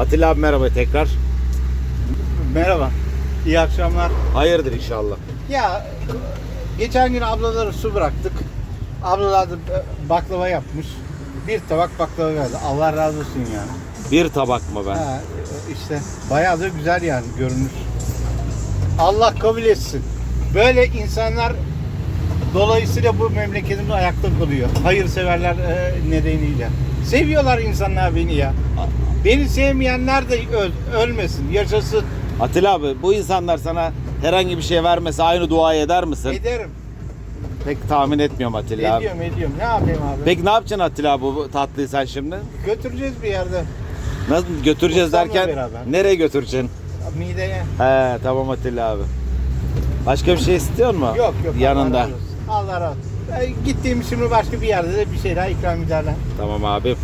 Atilla abi merhaba tekrar. Merhaba. İyi akşamlar. Hayırdır inşallah. Ya geçen gün ablaları su bıraktık. Ablalar da baklava yapmış. Bir tabak baklava verdi. Allah razı olsun yani. Bir tabak mı ben? Ha, işte bayağı da güzel yani görünür. Allah kabul etsin. Böyle insanlar dolayısıyla bu memleketimde ayakta kalıyor. Hayırseverler e, nedeniyle. Seviyorlar insanlar beni ya. Beni sevmeyenler de öl- ölmesin, yaşasın. Atilla abi bu insanlar sana herhangi bir şey vermese aynı duayı eder misin? Ederim. Pek tahmin etmiyorum Atilla abi. Ediyorum, ediyorum. Ne yapayım abi? Peki ne yapacaksın Atilla abi bu tatlıyı sen şimdi? Götüreceğiz bir yerde. Nasıl götüreceğiz Ustamla derken beraber. nereye götüreceksin? Mideye. He tamam Atilla abi. Başka bir şey istiyor mu? Yok yok. Yanında. Allah razı olsun. Allah razı olsun. Gittiğim şimdi başka bir yerde de bir şey daha ikram ederler. Tamam abi.